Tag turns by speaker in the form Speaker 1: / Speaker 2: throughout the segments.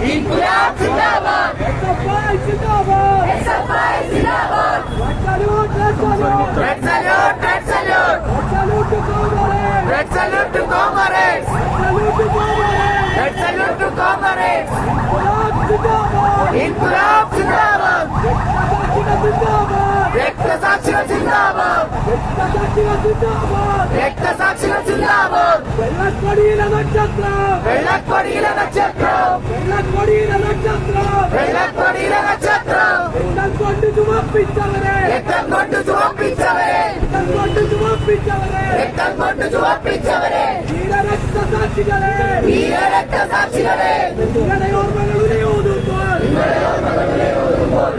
Speaker 1: SFI zindabad
Speaker 2: red salute red salute
Speaker 1: red salute red salute
Speaker 2: red salute to comrades
Speaker 1: red salute to comrades inquilab
Speaker 2: ഇൻകുലാബ്
Speaker 1: ജിന്ദാബാദ് രക്തസാക്ഷികൾ ജിന്ദാബാദ്
Speaker 2: രക്തസാക്ഷികൾ ജിന്ദാബാദ്
Speaker 1: രക്തസാക്ഷികൾ ജിന്ദാബാദ്
Speaker 2: വെള്ളക്കൊടിയിലെ നക്ഷത്രം.
Speaker 1: വെള്ളക്കൊടിയിലെ
Speaker 2: വെള്ളക്കൊടിയിലെ നക്ഷത്രം കൊണ്ട് ചുമപ്പിച്ചവരെ
Speaker 1: രക്തം കൊണ്ട് ചുവപ്പിച്ചവരെ
Speaker 2: രക്തം കൊണ്ട് ചുമപ്പിച്ചവരെ
Speaker 1: രക്തം കൊണ്ട് ചുവപ്പിച്ചവരെ
Speaker 2: വീരരക്തസാക്ഷികളെ
Speaker 1: വീരരക്തസാക്ഷികളെ
Speaker 2: നിങ്ങളുടെ ഓർമ്മകൾ ഉരയോതുമ്പോൾ നിങ്ങളുടെ ഓർമ്മകൾ ഉരയോതുമ്പോൾ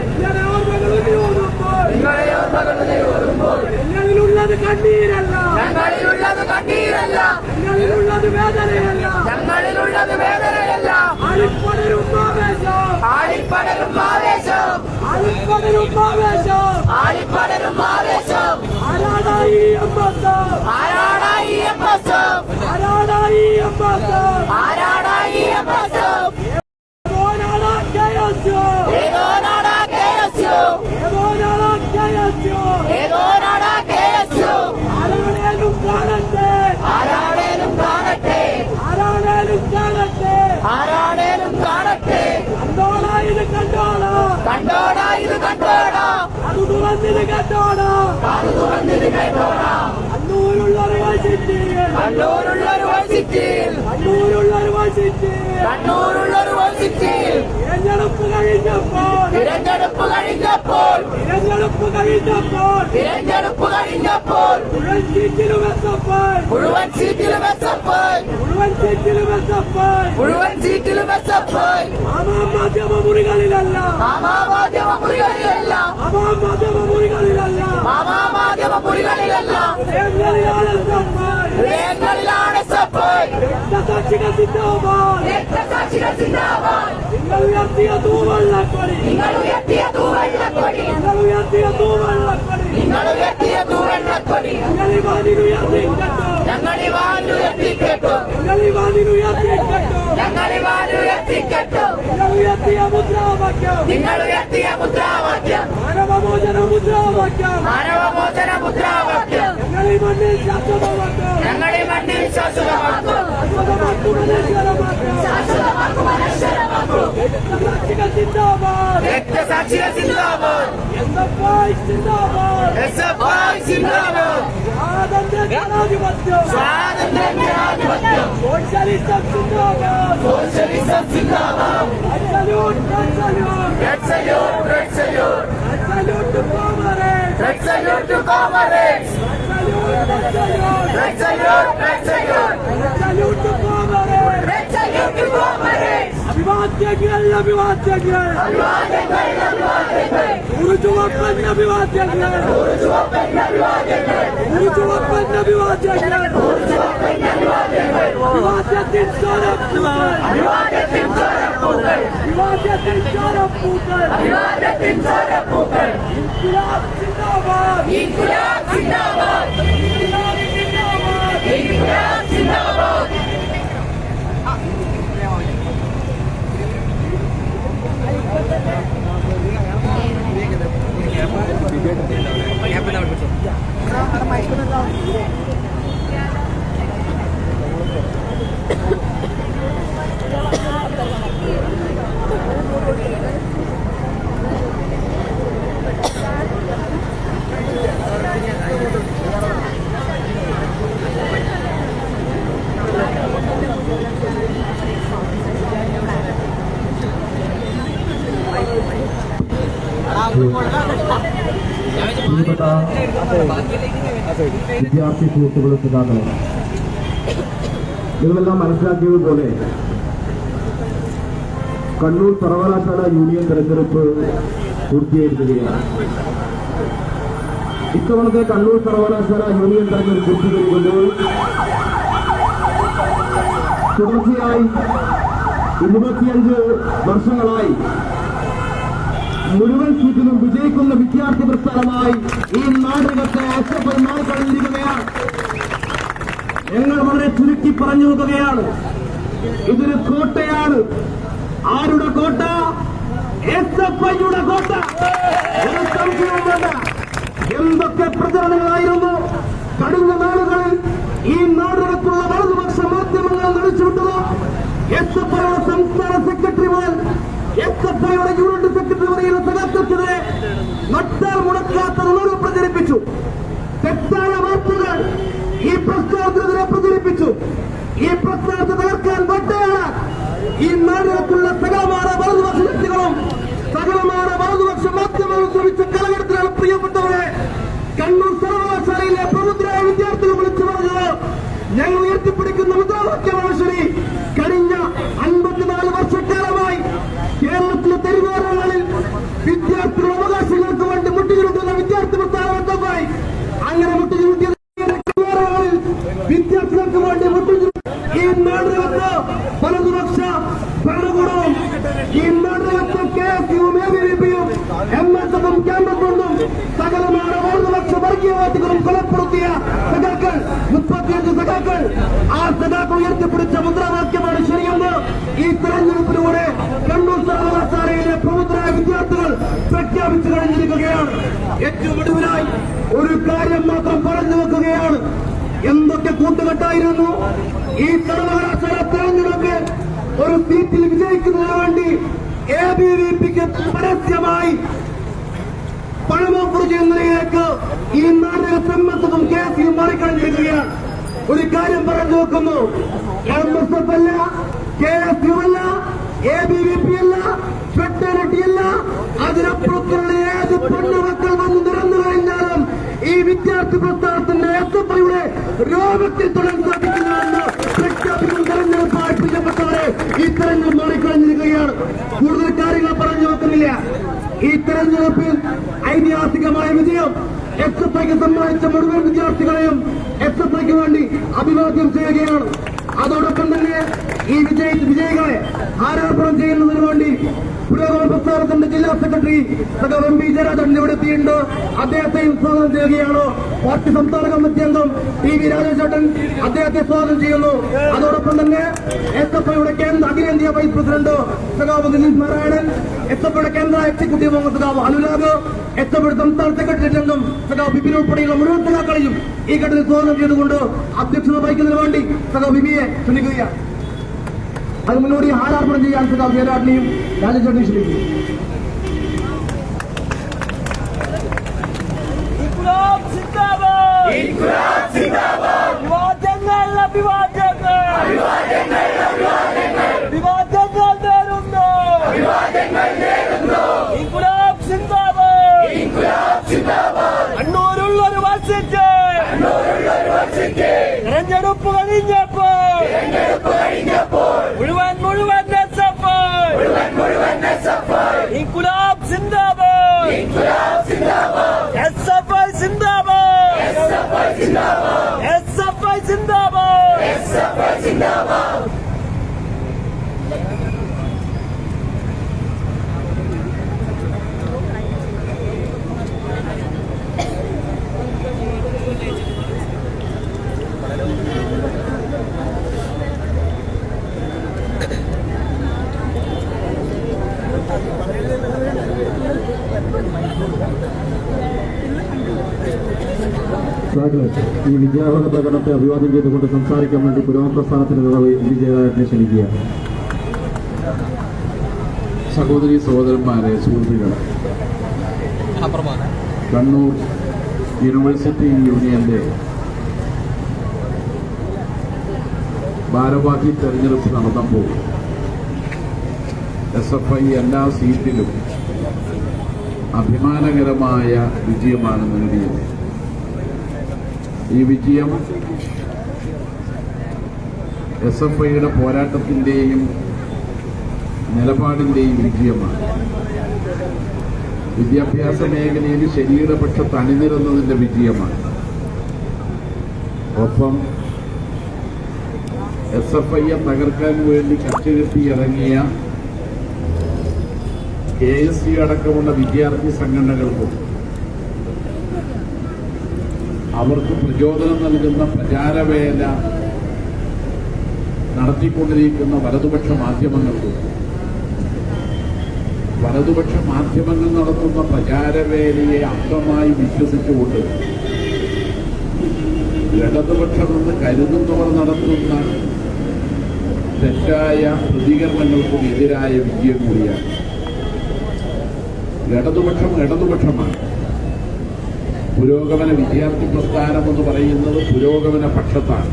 Speaker 1: നിങ്ങളെ ഓർമ്മകളുടെ ഓർമ്മകൾ
Speaker 2: ഞങ്ങളിലുള്ളത് കണ്ണീരല്ല.
Speaker 1: ഞങ്ങളിലുള്ളത് കണ്ണീരല്ല.
Speaker 2: ഞങ്ങളിലുള്ളത് വേദനയല്ല.
Speaker 1: ഞങ്ങളിലുള്ളത് വേദനയല്ല.
Speaker 2: ആളിപ്പടരും ആവേശം.
Speaker 1: ആളിപ്പടരും ആവേശം.
Speaker 2: ആളിപ്പടരും ആവേശം.
Speaker 1: ആളിപ്പടരും ആവേശം.
Speaker 2: ആരാടായി അമ്പസം
Speaker 1: ആരാടായി എംബസം
Speaker 2: ആരാടായി അമ്പസം
Speaker 1: ആരാടായി ഏതോ
Speaker 2: ഏതോനാടാ ജയസ്യോ
Speaker 1: ഏതോ கண்டோடா இது
Speaker 2: கண்டோடா அது
Speaker 1: துறந்திரு கண்டோடா
Speaker 2: அது துறந்திரு
Speaker 1: கண்டோடா കണ്ടോടാ
Speaker 2: അത് തുറന്നിത്
Speaker 1: കേട്ടോടാ
Speaker 2: കണ്ണൂരുള്ളൊരു വശിറ്റിയിൽ
Speaker 1: കണ്ണൂരുള്ള വസിറ്റിൽ
Speaker 2: കണ്ണൂരുള്ളൊരു വശിറ്റിയിൽ
Speaker 1: കണ്ണൂരുള്ളൊരു വസിറ്റിൽ
Speaker 2: തിരഞ്ഞെടുപ്പ് കഴിഞ്ഞപ്പോൾ.
Speaker 1: തിരഞ്ഞെടുപ്പ് കഴിഞ്ഞപ്പോൾ.
Speaker 2: തിരഞ്ഞെടുപ്പ് കഴിഞ്ഞപ്പോൾ.
Speaker 1: തിരഞ്ഞെടുപ്പ് കഴിഞ്ഞപ്പോൾ.
Speaker 2: മുഴുവൻ സീറ്റിലും എത്തപ്പോൾ
Speaker 1: മുഴുവൻ സീറ്റിലും വെച്ചപ്പോൾ
Speaker 2: മുഴുവൻ സീറ്റിലും എത്തപ്പോൾ
Speaker 1: മുഴുവൻ സീറ്റിലും എസപ്പോൾ
Speaker 2: മാധ്യമ മുറികളിലല്ല.
Speaker 1: മാധ്യമ മുറികളിലല്ല.
Speaker 2: മാധ്യമ മുറികളിലല്ല.
Speaker 1: മാധ്യമ മുറികളിലല്ല.
Speaker 2: എത്തപ്പോൾ
Speaker 1: ഹൃദയങ്ങളിലാണ് എസപ്പോൾ
Speaker 2: രക്തസാക്ഷികൾ സിദ്ധാബാദ്
Speaker 1: രക്തസാക്ഷികൾ സിന്ദാബാദ്
Speaker 2: നിങ്ങൾ ഉയർത്തിയ തൂവള്ളക്കൊടി.
Speaker 1: നിങ്ങൾ ഉയർത്തിയ തൂവെള്ളക്കൊടി.
Speaker 2: നിങ്ങൾ ഉയർത്തിയ തൂവള്ളക്കൊടി
Speaker 1: നിങ്ങൾ ഉയർത്തിയ തൂവെള്ളക്കൊടി
Speaker 2: നിങ്ങൾ ഈ വാനിലുയർത്തിക്കട്ടോ
Speaker 1: ഞങ്ങൾ ഈ വാലുയർത്തിക്കെട്ടു
Speaker 2: നിങ്ങൾ ഈ വാനിലുയർത്തിക്കട്ടോ
Speaker 1: ഞങ്ങൾ ഈ വാലുയർത്തിക്കെട്ടു
Speaker 2: നിങ്ങൾ ഉയർത്തിയ മുദ്രാവാക്യം സിന്ദാബാദ്.
Speaker 1: രക്തസാക്ഷികൾ സിന്ദാബാദ്.
Speaker 2: എസ്എഫ്ഐ സിന്ദാബാദ്.
Speaker 1: എസ് എഫ് ഐ സിന്ദാബാദ്.
Speaker 2: സ്വാതന്ത്ര്യ ജനാധിപത്യം.
Speaker 1: സ്വാതന്ത്ര്യ ജനാധിപത്യം.
Speaker 2: സോഷ്യലിസം സിന്ദാബാദ്.
Speaker 1: Socialism Zindabad.
Speaker 2: Salute salute
Speaker 1: red salute red salute
Speaker 2: salute comrade
Speaker 1: red salute to comrades
Speaker 2: salute salute
Speaker 1: red salute red salute
Speaker 2: salute comrade
Speaker 1: red salute to comrades
Speaker 2: അഭിവാദ്യങ്ങൾ അഭിവാദ്യങ്ങൾ.
Speaker 1: അഭിവാദ്യങ്ങൾ അഭിവാദ്യങ്ങൾ.
Speaker 2: ഒരു ചുവപ്പൻ അഭിവാദ്യങ്ങൾ. അഭിവാദ്യത്തിൻ
Speaker 1: ചോരപ്പൂക്കൾ
Speaker 2: അഭിവാദ്യത്തിൻ സ്വരപ്പൂക്കൾ
Speaker 1: അഭിവാദ്യത്തിൻ ചോരപ്പൂക്കൾ
Speaker 2: ഇൻക്ലാബ് സിന്ദാബാദ്.
Speaker 1: ഇൻകുലാബ് സിന്ദാബാദ്.
Speaker 2: ഇൻക്ലാബ് സിന്ദാബാദ്
Speaker 1: ഇൻകുലാബ് സിന്ദാബാദ്.
Speaker 3: പ്രിയപ്പെട്ട വിദ്യാർത്ഥി സുഹൃത്തുക്കളും പിതാക്കളും നിങ്ങളെല്ലാം മനസ്സിലാക്കിയതുപോലെ കണ്ണൂർ സർവകലാശാല യൂണിയൻ തെരഞ്ഞെടുപ്പ് പൂർത്തിയായിരിക്കുകയാണ്. ഇത്തവണത്തെ കണ്ണൂർ സർവകലാശാല യൂണിയൻ തെരഞ്ഞെടുപ്പ് പൂർത്തീകരിക്കുമ്പോൾ തുടർച്ചയായി ഇരുപത്തിയഞ്ച് വർഷങ്ങളായി മുഴുവൻ സീറ്റിലും വിജയിക്കുന്ന വിദ്യാർത്ഥി പ്രസ്ഥാനമായി ഈ നാടകത്തെ അച്ചപ്പൽ കഴിഞ്ഞിരിക്കുകയാണ് ഞങ്ങൾ വളരെ ചുരുക്കി പറഞ്ഞു നോക്കുകയാണ്. ഇതൊരു കോട്ടയാണ്. ആരുടെ കോട്ട?
Speaker 4: എസ് എഫ് ഐയുടെ കോട്ട. ഒരു എന്തൊക്കെ പ്രചരണങ്ങളായിരുന്നു? കഴിഞ്ഞ നാളുകളിൽ ഈ നാടകത്തുള്ള വലതുപക്ഷ മാധ്യമങ്ങൾ നടിച്ചുവിട്ടത് എസ് എഫ് ഐയുടെ സംസ്ഥാന സെക്രട്ടറി ഐയുടെ യൂണിറ്റ് സെക്രട്ടറി പറയുന്ന സഖാക്കൾക്കെതിരെ നട്ടാൽ മുടക്കാത്ത നുണകൾ പ്രചരിപ്പിച്ചു. തെറ്റായ വാർത്തകൾ ഈ പ്രസ്ഥാനത്തിനെതിരെ പ്രചരിപ്പിച്ചു. ഈ പ്രസ്ഥാനത്തെ തകർക്കാൻ വട്ടയാണ് ഈ നാടിനുള്ള സകലമായ വലതുപക്ഷ വ്യക്തികളും സകലമായ വലതുപക്ഷ മാധ്യമങ്ങളും ശ്രമിച്ച കാലഘട്ടത്തിലാണ് പ്രിയപ്പെട്ടവരെ കണ്ണൂർ സർവകലാശാലയിലെ പ്രബുദ്ധരായ വിദ്യാർത്ഥികൾ വിളിച്ചു പറഞ്ഞത് ഞങ്ങൾ ഉയർത്തിപ്പിടിക്കുന്ന മുദ്രാവാക്യമാണ് ശരി. കഴിഞ്ഞ കേരളത്തിലെ തെരുവോരങ്ങളിൽ വിദ്യാർത്ഥി അവകാശങ്ങൾക്ക് വേണ്ടി മുട്ടിചുരുട്ടുന്ന വിദ്യാർത്ഥി പ്രസ്ഥാനമായി അങ്ങനെ മുട്ടുകിട്ടിയ വിദ്യാർത്ഥികൾക്ക് വേണ്ടി മുട്ടിചുരുട്ടി ഈ നാടിനകത്ത് വലതുപക്ഷ ഭരണകൂടവും ഈ നാടിനകത്ത് കെ എസ് യുവും എ ബി വി പിയും എം എസ് എഫും ക്യാമ്പസ് സകലമാണ് വലതുപക്ഷ വർഗീയവാദികളും കൊലപ്പെടുത്തിയ സഖാക്കൾ മുപ്പത്തിയഞ്ച് സഖാക്കൾ ആ സഖാക്കൾ ഉയർത്തിപ്പിടിച്ച മുദ്രാവാക്യമാണ് ശരിയെന്ന് ഈ തെരഞ്ഞെടുപ്പിലൂടെ കണ്ണൂർ സർവകലാശാലയിലെ പ്രമുഖരായ വിദ്യാർത്ഥികൾ പ്രഖ്യാപിച്ചു കഴിഞ്ഞിരിക്കുകയാണ് ഏറ്റവും ഒടുവിലായി ഒരു കാര്യം മാത്രം പറഞ്ഞു വെക്കുകയാണ്. എന്തൊക്കെ കൂട്ടുകെട്ടായിരുന്നു? ഈ സർവകലാശാല തെരഞ്ഞെടുപ്പ് ഒരു സീറ്റിൽ വിജയിക്കുന്നതിന് വേണ്ടി എ ബി വി പിക്ക് പരസ്യമായി പണമോഫർ ചെയ്യുന്നതിലേക്ക് ഈ നാടക സമ്മതവും കെ മാറിക്കഴിഞ്ഞിരിക്കുകയാണ്. ഒരു കാര്യം പറഞ്ഞു വെക്കുന്നു. എം എസ് എഫ് അല്ല കെ എസ് യു അല്ല എ ബി വി പി അല്ല അല്ല അതിനപ്പുറത്തുള്ള ഏത് പെണ്ണുമക്കൾ വന്ന് നിറന്നു കഴിഞ്ഞാലും ഈ വിദ്യാർത്ഥി പ്രസ്ഥാനത്തിന്റെ എത്തപ്പയുടെ രോഗത്തിൽ തുടങ്ങി സാധിക്കുന്നതെന്ന് പ്രഖ്യാപിക്കുന്ന തെരഞ്ഞെടുപ്പ് പ്രിയപ്പെട്ടവരെ ഈ തെരഞ്ഞെടുപ്പ് മാറിക്കഴിഞ്ഞിരിക്കുകയാണ്. കൂടുതൽ കാര്യങ്ങൾ പറഞ്ഞു നോക്കുന്നില്ല ഈ തെരഞ്ഞെടുപ്പിൽ ഐതിഹാസികമായ വിജയം എസ് എഫ് ഐക്ക് സമ്മാനിച്ച മുഴുവൻ വിദ്യാർത്ഥികളെയും എസ് എഫ് ഐക്ക് വേണ്ടി അഭിവാദ്യം ചെയ്യുകയാണ്. അതോടൊപ്പം തന്നെ ഈ വിജയ വിജയികളെ ആരോപണം ചെയ്യുന്നതിന് വേണ്ടി പുരോഗമന പ്രസ്ഥാനത്തിന്റെ ജില്ലാ സെക്രട്ടറി സഖാവ് എം പി ജയരാജൻ ഇവിടെ എത്തിയിട്ടുണ്ട്. അദ്ദേഹത്തെയും സ്വാഗതം ചെയ്യുകയാണ്. പാർട്ടി സംസ്ഥാന കമ്മിറ്റി അംഗം ടി വി രാജേഷേട്ടൻ അദ്ദേഹത്തെ സ്വാഗതം ചെയ്യുന്നു. അതോടൊപ്പം തന്നെ എസ് എഫ് ഐയുടെ കേന്ദ്ര അഖിലേന്ത്യാ വൈസ് പ്രസിഡന്റ് സഖാവ് ദിലീപ് നാരായണൻ ഐയുടെ കേന്ദ്ര എക്സിക്യൂട്ടീവ് അംഗം സഖാവ് അനുരാഗ് എത്തപ്പെടുന്ന സംസ്ഥാന സെക്രട്ടറി അംഗം സഖാവ് ബിപിൻ ഉൾപ്പെടെയുള്ള മുഴുവൻ സഖാക്കളെയും ഈ ഘട്ടത്തിൽ സ്വാഗതം ചെയ്തുകൊണ്ട് അധ്യക്ഷത വഹിക്കുന്നതിന് വേണ്ടി സഖാവ് ബിബിയെ ക്ഷണിക്കുകയാണ്. അത് മുന്നോടി ഹാരാർപ്പണം ചെയ്യാൻ സഖാവ് ജയരാട്ടിനെയും രാജേഷേട്ടനെയും ക്ഷണിക്കുന്നു.
Speaker 2: സിന്ദാബാദ്.
Speaker 5: സിന്ദാബാദ്.
Speaker 2: വിവാദങ്ങൾ അഭിവാദ്യങ്ങൾ വിവാദങ്ങൾ നേരുന്നു
Speaker 5: വിവാദങ്ങൾ നേരുന്നു
Speaker 2: ഇൻകുലാബ് സിന്ദാബാദ്
Speaker 5: ഇൻകുലാബ് സിന്ദാബാദ്
Speaker 2: കണ്ണൂരുള്ള ഒരു വർഷത്തെ
Speaker 5: കണ്ണൂരുള്ള ഒരു വർഷത്തെ
Speaker 2: തെരഞ്ഞെടുപ്പ് കഴിഞ്ഞപ്പോൾ
Speaker 5: തെരഞ്ഞെടുപ്പ് കഴിഞ്ഞപ്പോൾ
Speaker 2: മുഴുവൻ മുഴുവൻ എസ് എഫ്
Speaker 5: മുഴുവൻ മുഴുവൻ എസ് എഫ് ഐ
Speaker 2: ഇൻകുലാബ് സിന്ദാബാദ്
Speaker 5: ഇൻകുലാബ് സിന്ദാബാദ്
Speaker 2: എസ് എഫ് ഐ സിന്ദാബാദ്
Speaker 5: എസ് എഫ് ഐ സിന്ദാബാദ്
Speaker 2: എസ് എഫ് ഐ സിന്ദാബാദ്
Speaker 5: എസ് എഫ് ഐ സിന്ദാബാദ്
Speaker 4: സ്വാഗതം ഈ വിദ്യാഭ്യാസ പ്രകടനത്തെ അഭിവാദ്യം ചെയ്തുകൊണ്ട് സംസാരിക്കാൻ വേണ്ടി പുരോഗമന പ്രസ്ഥാനത്തിന് നേതാവ് എം ജയരാജനെ ക്ഷണിക്കുക.
Speaker 6: സഹോദരി സഹോദരന്മാരെ സുഹൃത്തുക്കളെ. കണ്ണൂർ യൂണിവേഴ്സിറ്റി യൂണിയന്റെ ഭാരവാഹി തെരഞ്ഞെടുപ്പ് നടന്നപ്പോൾ എസ് എഫ് ഐ എല്ലാ സീറ്റിലും അഭിമാനകരമായ വിജയമാണ് നേടിയത്. ഈ വിജയം എസ് എഫ് ഐയുടെ പോരാട്ടത്തിന്റെയും നിലപാടിന്റെയും വിജയമാണ്. വിദ്യാഭ്യാസ മേഖലയിൽ ശരീരപക്ഷത്ത് പക്ഷത്ത് അണിനിരുന്നതിന്റെ വിജയമാണ്. ഒപ്പം എസ് എഫ് ഐയെ തകർക്കാൻ വേണ്ടി കച്ചുകെട്ടി ഇറങ്ങിയ കെ എസ് സി അടക്കമുള്ള വിദ്യാർത്ഥി സംഘടനകൾക്കും അവർക്ക് പ്രചോദനം നൽകുന്ന പ്രചാരവേല നടത്തിക്കൊണ്ടിരിക്കുന്ന വലതുപക്ഷ മാധ്യമങ്ങൾക്കും. വലതുപക്ഷ മാധ്യമങ്ങൾ നടത്തുന്ന പ്രചാരവേലയെ അന്ധമായി വിശ്വസിച്ചുകൊണ്ട് ഇടതുപക്ഷമെന്ന് കരുതുന്നവർ നടത്തുന്ന തെറ്റായ പ്രതികരണങ്ങൾക്കും എതിരായ വിജയം കൂടിയാണ്. ഇടതുപക്ഷം ഇടതുപക്ഷമാണ്. പുരോഗമന വിദ്യാർത്ഥി പ്രസ്ഥാനം എന്ന് പറയുന്നത് പുരോഗമന പക്ഷത്താണ്.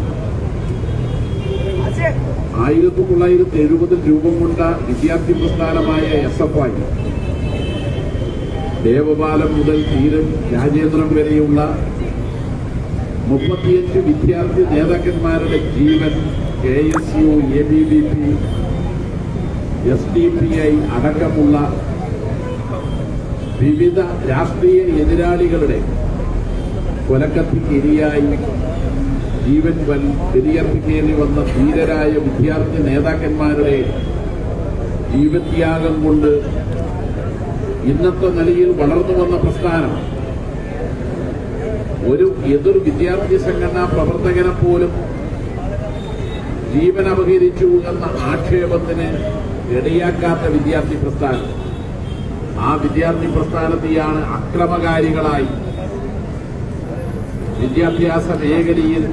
Speaker 6: ആയിരത്തി തൊള്ളായിരത്തി എഴുപതിൽ രൂപം കൊണ്ട വിദ്യാർത്ഥി പ്രസ്ഥാനമായ എസ് എഫ് ഐ ദേവപാലം മുതൽ തീരൻ രാജേന്ദ്രൻ വരെയുള്ള മുപ്പത്തിയഞ്ച് വിദ്യാർത്ഥി നേതാക്കന്മാരുടെ ജീവൻ K S U A B B P S D P I അടക്കമുള്ള വിവിധ രാഷ്ട്രീയ എതിരാളികളുടെ കൊലക്കത്തിക്ക് ഇരയായി ജീവൻ വൻ ബലിയർപ്പിക്കേണ്ടി വന്ന ധീരരായ വിദ്യാർത്ഥി നേതാക്കന്മാരുടെ ജീവത്യാഗം കൊണ്ട് ഇന്നത്തെ നിലയിൽ വളർന്നു വന്ന പ്രസ്ഥാനം. ഒരു എതിർ വിദ്യാർത്ഥി സംഘടനാ പ്രവർത്തകനെ പോലും ജീവൻ അപഹരിച്ചു എന്ന ആക്ഷേപത്തിന് ഇടയാക്കാത്ത വിദ്യാർത്ഥി പ്രസ്ഥാനം. ആ വിദ്യാർത്ഥി പ്രസ്ഥാനത്തെയാണ് അക്രമകാരികളായി വിദ്യാഭ്യാസ മേഖലയിൽ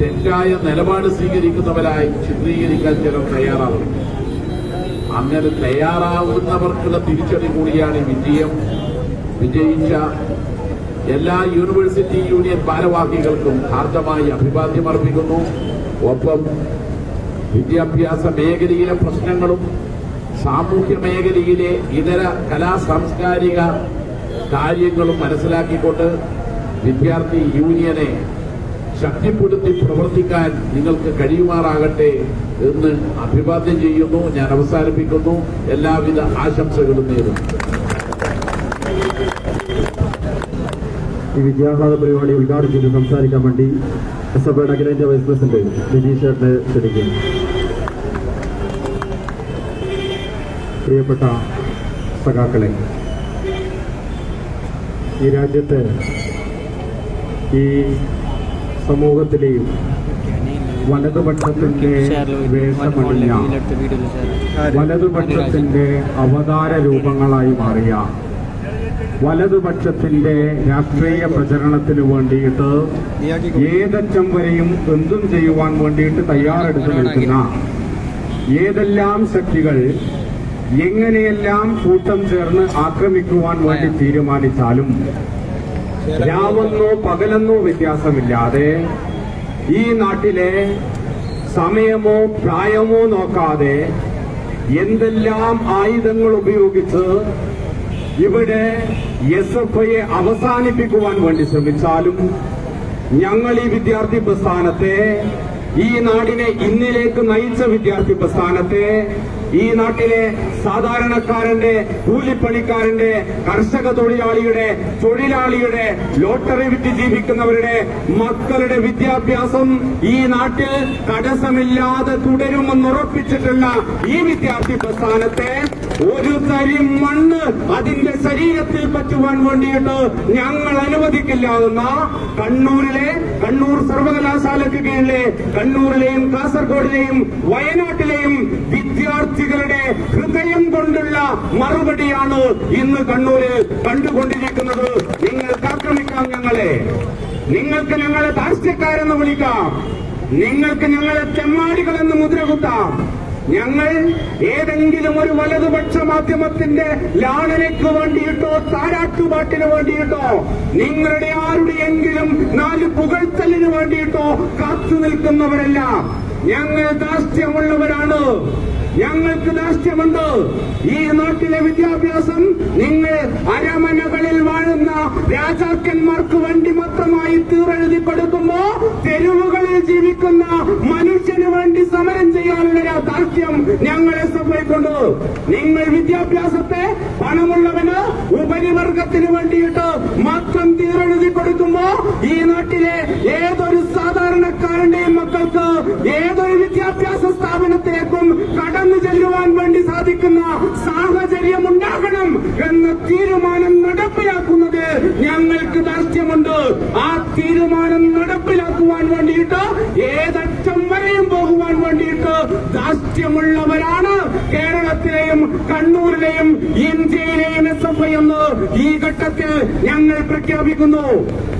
Speaker 6: തെറ്റായ നിലപാട് സ്വീകരിക്കുന്നവരായി ചിത്രീകരിക്കാൻ ചിലർ തയ്യാറാവുന്നു. അങ്ങനെ തയ്യാറാവുന്നവർക്കുള്ള തിരിച്ചടി കൂടിയാണ് വിജയം. വിജയിച്ച എല്ലാ യൂണിവേഴ്സിറ്റി യൂണിയൻ ഭാരവാഹികൾക്കും ഹാർദമായി അഭിവാദ്യം അർപ്പിക്കുന്നു. ഒപ്പം വിദ്യാഭ്യാസ മേഖലയിലെ പ്രശ്നങ്ങളും സാമൂഹ്യ മേഖലയിലെ ഇതര കലാ സാംസ്കാരിക കാര്യങ്ങളും മനസ്സിലാക്കിക്കൊണ്ട് വിദ്യാർത്ഥി യൂണിയനെ ശക്തിപ്പെടുത്തി പ്രവർത്തിക്കാൻ നിങ്ങൾക്ക് കഴിയുമാറാകട്ടെ എന്ന് അഭിവാദ്യം ചെയ്യുന്നു. ഞാൻ അവസാനിപ്പിക്കുന്നു. എല്ലാവിധ ആശംസകളും നേരുന്നു.
Speaker 3: ഈ വിദ്യാഭ്യാസ പരിപാടി ഉദ്ഘാടനം ചെയ്ത് സംസാരിക്കാൻ വേണ്ടി എസ് എഫ് ഐയുടെ അഖിലേന്ത്യാ വൈസ് പ്രസിഡന്റ് നിതീഷ് ചേട്ടനെ ക്ഷണിക്കുന്നു. പ്രിയപ്പെട്ട സഖാക്കളെ ഈ രാജ്യത്ത് ഈ സമൂഹത്തിലെയും വലതുപക്ഷത്തിന്റെ വേഷമണിഞ്ഞ വലതുപക്ഷത്തിന്റെ അവതാര രൂപങ്ങളായി മാറിയ വലതുപക്ഷത്തിന്റെ രാഷ്ട്രീയ പ്രചരണത്തിന് വേണ്ടിയിട്ട് ഏതറ്റം വരെയും എന്തും ചെയ്യുവാൻ വേണ്ടിയിട്ട് തയ്യാറെടുത്ത് നിൽക്കുന്ന ഏതെല്ലാം ശക്തികൾ എങ്ങനെയെല്ലാം കൂട്ടം ചേർന്ന് ആക്രമിക്കുവാൻ വേണ്ടി തീരുമാനിച്ചാലും രാവെന്നോ പകലെന്നോ വ്യത്യാസമില്ലാതെ ഈ നാട്ടിലെ സമയമോ പ്രായമോ നോക്കാതെ എന്തെല്ലാം ആയുധങ്ങൾ ഉപയോഗിച്ച് ഇവിടെ എസ് എഫ് ഐയെ അവസാനിപ്പിക്കുവാൻ വേണ്ടി ശ്രമിച്ചാലും ഞങ്ങൾ ഈ വിദ്യാർത്ഥി പ്രസ്ഥാനത്തെ ഈ നാടിനെ ഇന്നിലേക്ക് നയിച്ച വിദ്യാർത്ഥി പ്രസ്ഥാനത്തെ ഈ നാട്ടിലെ സാധാരണക്കാരന്റെ കൂലിപ്പണിക്കാരന്റെ കർഷക തൊഴിലാളിയുടെ തൊഴിലാളിയുടെ ലോട്ടറി വിറ്റ് ജീവിക്കുന്നവരുടെ മക്കളുടെ വിദ്യാഭ്യാസം ഈ നാട്ടിൽ തടസ്സമില്ലാതെ തുടരുമെന്നുറപ്പിച്ചിട്ടുള്ള ഈ വിദ്യാർത്ഥി പ്രസ്ഥാനത്തെ ഒരു തരി മണ്ണ് അതിന്റെ ശരീരത്തിൽ പറ്റുവാൻ വേണ്ടിയിട്ട് ഞങ്ങൾ അനുവദിക്കില്ല എന്ന കണ്ണൂരിലെ കണ്ണൂർ സർവകലാശാലയ്ക്ക് കീഴിലെ കണ്ണൂരിലെയും കാസർഗോഡിലെയും വയനാട്ടിലെയും വിദ്യാർത്ഥികളുടെ ഹൃദയം കൊണ്ടുള്ള മറുപടിയാണ് ഇന്ന് കണ്ണൂരിൽ കണ്ടുകൊണ്ടിരിക്കുന്നത്. നിങ്ങൾക്ക് ആക്രമിക്കാം ഞങ്ങളെ. നിങ്ങൾക്ക് ഞങ്ങളെ ദാർഷ്ട്യക്കാരെന്ന് വിളിക്കാം. നിങ്ങൾക്ക് ഞങ്ങളെ ചെമ്മാടികളെന്ന് മുദ്ര കുത്താം ഞങ്ങൾ ഏതെങ്കിലും ഒരു വലതുപക്ഷ മാധ്യമത്തിന്റെ ലാളനയ്ക്ക് വേണ്ടിയിട്ടോ താരാട്ടുപാട്ടിന് വേണ്ടിയിട്ടോ നിങ്ങളുടെ ആരുടെയെങ്കിലും നാല് പുകഴ്ത്തലിന് വേണ്ടിയിട്ടോ കാത്തു നിൽക്കുന്നവരല്ല. ഞങ്ങൾ ദാസ്യമുള്ളവരാണ്. ഞങ്ങൾക്ക് ദാസ്യമുണ്ട് ഈ നാട്ടിലെ വിദ്യാഭ്യാസം നിങ്ങൾ അരമനകളിൽ വാഴുന്ന രാജാക്കന്മാർക്ക് വേണ്ടി മാത്രമായി തീറെഴുതി കൊടുക്കുമ്പോ തെരുവുകളിൽ ജീവിക്കുന്ന മനുഷ്യന് വേണ്ടി സമരം ചെയ്യാനുള്ള ദാസ്യം ഞങ്ങളെ സഭയിക്കൊണ്ട് നിങ്ങൾ വിദ്യാഭ്യാസത്തെ പണമുള്ളവന് ഉപരിവർഗത്തിന് വേണ്ടിയിട്ട് മാത്രം തീറെഴുതി കൊടുക്കുമ്പോ ഈ നാട്ടിലെ ഏതൊരു സാധാരണക്കാരന്റെയും മക്കൾക്ക് ഏതൊരു വിദ്യാഭ്യാസ സ്ഥാപനത്തിലേക്കും കടന്നു ചെല്ലുവാൻ വേണ്ടി സാധിക്കുന്ന സാഹചര്യം ഉണ്ടാകണം എന്ന തീരുമാനം നടപ്പിലാക്കുന്നത് ഞങ്ങൾക്ക് ദാർഢ്യമുണ്ട് ആ തീരുമാനം നടപ്പിലാക്കുവാൻ വേണ്ടിയിട്ട് ഏതറ്റം വരെയും പോകുവാൻ വേണ്ടിയിട്ട് ദാർഢ്യമുള്ളവരാണ് കേരളത്തിലെയും കണ്ണൂരിലെയും ഇന്ത്യയിലെയും എസ് എഫ് ഐ എന്ന് ഈ ഘട്ടത്തിൽ ഞങ്ങൾ പ്രഖ്യാപിക്കുന്നു.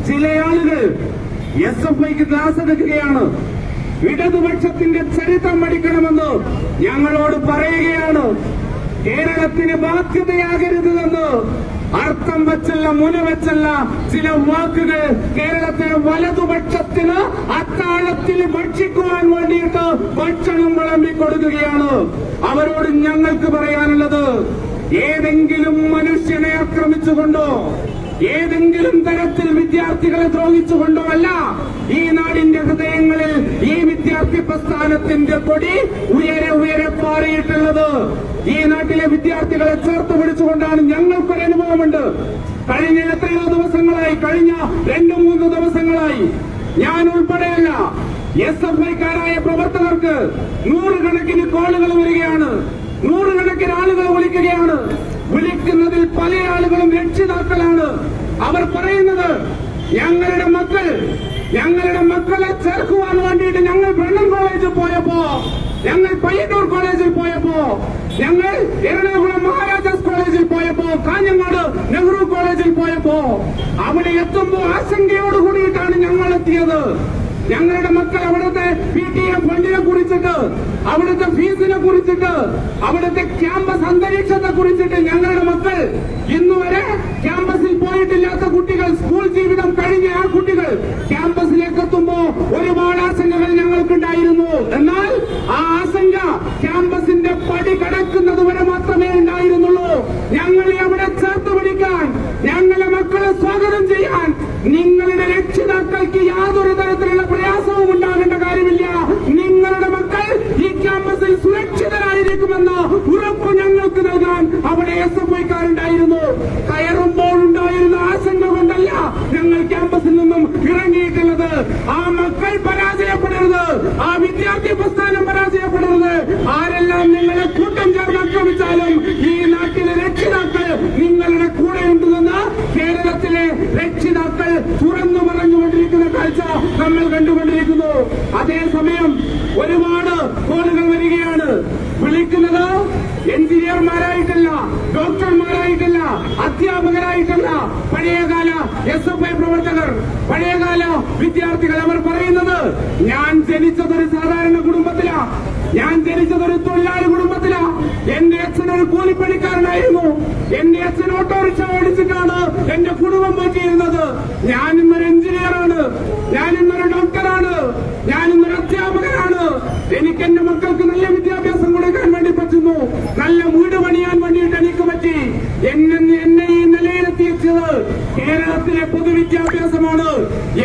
Speaker 3: ചിലയാളുകൾ എസ് എഫ് ഐക്ക് ക്ലാസ് എടുക്കുകയാണ്. ഇടതുപക്ഷത്തിന്റെ ചരിത്രം പഠിക്കണമെന്ന് ഞങ്ങളോട് പറയുകയാണ്. കേരളത്തിന് ബാധ്യതയാകരുതെന്ന് അർത്ഥം വച്ചല്ല മുന വെച്ചല്ല ചില വാക്കുകൾ കേരളത്തിലെ വലതുപക്ഷത്തിന് അത്താഴത്തിൽ ഭക്ഷിക്കുവാൻ വേണ്ടിയിട്ട് ഭക്ഷണം വിളമ്പി കൊടുക്കുകയാണ്. അവരോട് ഞങ്ങൾക്ക് പറയാനുള്ളത് ഏതെങ്കിലും മനുഷ്യനെ ആക്രമിച്ചുകൊണ്ടോ ഏതെങ്കിലും തരത്തിൽ വിദ്യാർത്ഥികളെ ദ്രോഹിച്ചുകൊണ്ടോ അല്ല ഈ നാടിന്റെ ഹൃദയങ്ങളിൽ ഈ വിദ്യാർത്ഥി പ്രസ്ഥാനത്തിന്റെ കൊടി ഉയരെ ഉയരെ പാറിയിട്ടുള്ളത്. ഈ നാട്ടിലെ വിദ്യാർത്ഥികളെ ചേർത്ത് പിടിച്ചുകൊണ്ടാണ് ഞങ്ങൾക്കൊരു അനുഭവമുണ്ട്. കഴിഞ്ഞ എത്രയോ ദിവസങ്ങളായി കഴിഞ്ഞ രണ്ടു മൂന്ന് ദിവസങ്ങളായി ഞാൻ ഉൾപ്പെടെയല്ല എസ് എഫ് ഐക്കാരായ പ്രവർത്തകർക്ക് നൂറുകണക്കിന് കോളുകൾ വരികയാണ് നൂറുകണക്കിന് ആളുകൾ വിളിക്കുകയാണ്. വിളിക്കുന്നതിൽ പല ആളുകളും രക്ഷിതാക്കളാണ്. അവർ പറയുന്നത് ഞങ്ങളുടെ മക്കൾ ഞങ്ങളുടെ മക്കളെ ചേർക്കുവാൻ വേണ്ടിയിട്ട് ഞങ്ങൾ ബ്രണ്ണൻ കോളേജിൽ പോയപ്പോ ഞങ്ങൾ പയ്യന്നൂർ കോളേജിൽ പോയപ്പോ ഞങ്ങൾ എറണാകുളം മഹാരാജാസ് കോളേജിൽ പോയപ്പോ കാഞ്ഞങ്ങാട് നെഹ്റു കോളേജിൽ പോയപ്പോ അവിടെ എത്തുമ്പോ ആശങ്കയോട് കൂടിയിട്ടാണ് ഞങ്ങൾ എത്തിയത്. ഞങ്ങളുടെ മക്കൾ അവിടുത്തെ പി ടി എ ഫണ്ടിനെ കുറിച്ചിട്ട് അവിടുത്തെ ഫീസിനെ കുറിച്ചിട്ട് അവിടുത്തെ ക്യാമ്പസ് അന്തരീക്ഷത്തെ കുറിച്ചിട്ട് ഞങ്ങളുടെ മക്കൾ ഇന്നുവരെ ക്യാമ്പസിൽ പോയിട്ടില്ലാത്ത കുട്ടികൾ സ്കൂൾ ജീവിതം കഴിഞ്ഞ ആ കുട്ടികൾ ക്യാമ്പസിലേക്ക് എത്തുമ്പോ ഒരുപാട് ആശങ്കകൾ ഞങ്ങൾക്കുണ്ടായിരുന്നു. എന്നാൽ ആ ആശങ്ക ക്യാമ്പസിന്റെ പടി കടക്കുന്നത് വരെ മാത്രമേ ഉണ്ടായിരുന്നുള്ളൂ. ഞങ്ങളെ അവിടെ ചേർത്ത് പിടിക്കാൻ ഞങ്ങളെ മക്കളെ സ്വാഗതം ചെയ്യാൻ നിങ്ങളുടെ രക്ഷിതാക്കൾക്ക് യാതൊരു തരത്തിലുള്ള പ്രയാസവും ഉണ്ടാകേണ്ട കാര്യമില്ല. നിങ്ങളുടെ മക്കൾ ഈ ക്യാമ്പസിൽ സുരക്ഷിതരായിരിക്കുമെന്ന് ഉറപ്പ് ഞങ്ങൾക്ക് നൽകാൻ അവിടെ എസ് എഫ് ഐക്കാരുണ്ടായിരുന്നു. കയറുമ്പോൾ ഉണ്ടായിരുന്ന ആശങ്ക കൊണ്ടല്ല ഞങ്ങൾ ക്യാമ്പസിൽ നിന്നും ഇറങ്ങിയിട്ടുള്ളത് ആ മക്കൾ പരാജയപ്പെടരുത്. ആ വിദ്യാർത്ഥി പ്രസ്ഥാനം പരാജയപ്പെടരുത്. ആരെല്ലാം നിങ്ങളെ കൂട്ടം ചേർന്ന് ആക്രമിച്ചാലും ഈ നാട്ടിലെ രക്ഷിതാക്കൾ നിങ്ങളുടെ കൂടെ ഉണ്ടെന്ന് കേരളത്തിലെ രക്ഷിതാക്കൾ തുറന്നു പറഞ്ഞുകൊണ്ടിരിക്കുന്ന കാഴ്ച നമ്മൾ കണ്ടുകൊണ്ടിരിക്കുന്നു അതേസമയം ഒരുപാട് കോളുകൾ വരികയാണ് വിളിക്കുന്നത് എഞ്ചിനീയർമാരായിട്ടല്ല ഡോക്ടർമാരായിട്ടല്ല അധ്യാപകരായിട്ടല്ല പഴയകാല എസ് എഫ് ഐ പ്രവർത്തകർ പഴയകാല വിദ്യാർത്ഥികൾ അവർ പറയുന്നത് ഞാൻ ജനിച്ചതൊരു സാധാരണ കുടുംബത്തിലാ. ഞാൻ ജനിച്ചതൊരു തൊഴിലാളി കുടുംബത്തിലാ. എന്റെ അച്ഛൻ ഒരു കൂലിപ്പണിക്കാരനായിരുന്നു. എന്റെ അച്ഛൻ ഓട്ടോറിക്ഷ ഓടിച്ചിട്ടാണ് എന്റെ കുടുംബം പോറ്റിയിരുന്നത് ഞാൻ ഇന്നൊരു എഞ്ചിനീയറാണ്. ഞാൻ ഇന്നൊരു ഡോക്ടറാണ്. ഞാൻ ഇന്നൊരു അധ്യാപകനാണ്. എനിക്ക് എന്റെ മക്കൾക്ക് നല്ല വിദ്യാഭ്യാസം കൊടുക്കാൻ വേണ്ടി പറ്റുന്നു. നല്ല വീട് പണിയാൻ വേണ്ടിയിട്ട് എനിക്ക് പറ്റി എന്നെ എന്നെ ഈ നിലയിലെത്തിച്ചത് കേരളത്തിലെ പൊതുവിദ്യാഭ്യാസമാണ്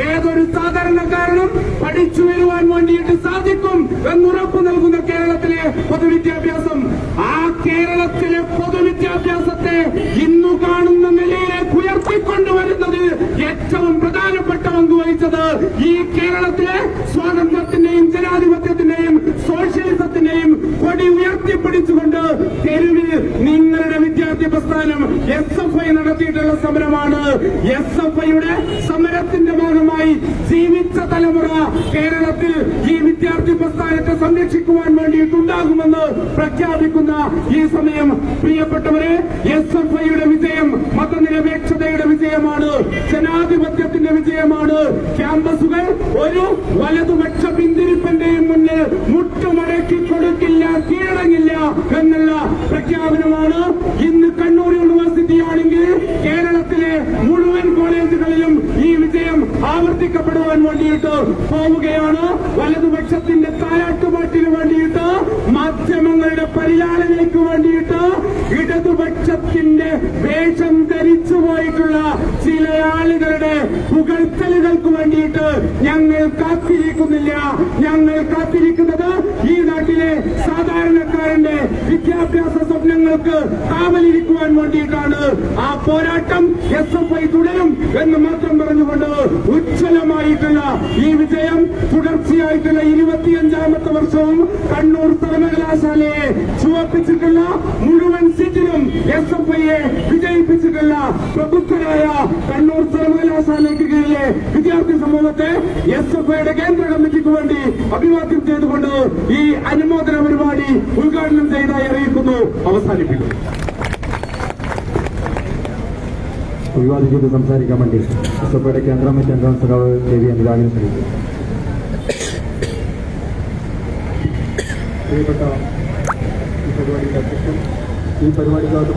Speaker 3: ഏതൊരു സാധാരണക്കാരനും പഠിച്ചു വരുവാൻ വേണ്ടിയിട്ട് സാധിക്കും എന്നുറപ്പ് നൽകുന്ന കേരളത്തിലെ പൊതുവിദ്യാഭ്യാസം. ആ കേരളത്തിലെ പൊതുവിദ്യാഭ്യാസത്തെ ഇന്നു കാണുന്ന നിലയിലേക്ക് ഉയർത്തിക്കൊണ്ടുവരുന്നതിൽ ഏറ്റവും പ്രധാനപ്പെട്ട പങ്ക് വഹിച്ചത് ഈ കേരളത്തിലെ സ്വാതന്ത്ര്യത്തിന്റെയും ജനാധിപത്യത്തിന്റെയും സോഷ്യലിസത്തിന്റെയും കൊടി ഉയർത്തിപ്പിടിച്ചുകൊണ്ട് തെരുവിൽ നിങ്ങളുടെ വിദ്യാർത്ഥി പ്രസ്ഥാനം എസ് എഫ് ഐ നടത്തിയിട്ടുള്ള സമരമാണ്. എസ് എഫ് ഐയുടെ സമരത്തിന്റെ ഭാഗമായി ജീവിച്ച തലമുറ കേരളത്തിൽ ഈ വിദ്യാർത്ഥി പ്രസ്ഥാനത്തെ സംരക്ഷിക്കുവാൻ വേണ്ടിയിട്ടുണ്ടാകുമെന്ന് പ്രഖ്യാപിക്കുന്ന ഈ സമയം. പ്രിയപ്പെട്ടവരെ എസ് എഫ് ഐയുടെ വിജയം മതനിരപേക്ഷതയുടെ വിജയമാണ്. ജനാധിപത്യത്തിന്റെ വിജയമാണ്. ക്യാമ്പസുകൾ ഒരു വലതുപക്ഷ പിന്തിരിപ്പന്റെയും കീഴടങ്ങില്ല എന്നുള്ള പ്രഖ്യാപനമാണ്. ഇന്ന് കണ്ണൂർ യൂണിവേഴ്സിറ്റി ആണെങ്കിൽ കേരളത്തിലെ മുഴുവൻ കോളേജുകളിലും ഈ വിജയം ആവർത്തിക്കപ്പെടുവാൻ വേണ്ടിയിട്ട് പോവുകയാണ്. വലതുപക്ഷത്തിന്റെ താരാട്ടുപാട്ടിന് വേണ്ടിയിട്ട് മാധ്യമങ്ങളുടെ പരിചാലനയ്ക്ക് വേണ്ടിയിട്ട് ഇടതുപക്ഷത്തിന്റെ വേഷം ധരിച്ചു പോയിട്ടുള്ള ചില ആളുകളുടെ പുകഴ്ത്തലുകൾക്ക് വേണ്ടിയിട്ട് ഞങ്ങൾ കാത്തിരിക്കുന്നില്ല. ഞങ്ങൾ കാത്തിരിക്കുന്നത് ഈ നാട്ടിലെ സാധാരണക്കാരന്റെ വിദ്യാഭ്യാസ സ്വപ്നങ്ങൾക്ക് കാവലിരിക്കുവാൻ വേണ്ടിയിട്ടാണ്. ആ പോരാട്ടം എസ് എഫ് ഐ തുടരും എന്ന് മാത്രം പറഞ്ഞുകൊണ്ട് ഉജ്ജ്വലമായിട്ടുള്ള ഈ വിജയം തുടർച്ചയായിട്ടുള്ള ഇരുപത്തിയഞ്ചാമത്തെ വർഷവും കണ്ണൂർ സർവകലാശാലയെ ചുവപ്പിച്ചിട്ടുള്ള മുഴുവൻ സീറ്റിലും എസ് എഫ് ഐയെ വിജയിപ്പിച്ചിട്ടുള്ള പ്രബുദ്ധരായ കണ്ണൂർ സർവകലാശാലയ്ക്ക് കീഴിലെ വിദ്യാർത്ഥി സമൂഹത്തെ എസ് എഫ് ഐയുടെ കേന്ദ്ര കമ്മിറ്റിക്ക് വേണ്ടി അഭിവാദ്യം ചെയ്തുകൊണ്ട് ഈ അനുമോദന പരിപാടി ഉദ്ഘാടനം ചെയ്തതായി അറിയിക്കുന്നു. അവസാനിപ്പിക്കുന്നു.
Speaker 7: അഭിവാദിച്ചിട്ട് ചെയ്ത് സംസാരിക്കാൻ വേണ്ടി എസ് എഫ് ഐയുടെ കേന്ദ്ര കമ്മിറ്റി അംഗം സഖാവ് കെ വി അനുരാഗിനെ പ്രിയപ്പെട്ട ഈ പരിപാടിയുടെ അധ്യക്ഷൻ ഈ പരിപാടിക്കകത്ത്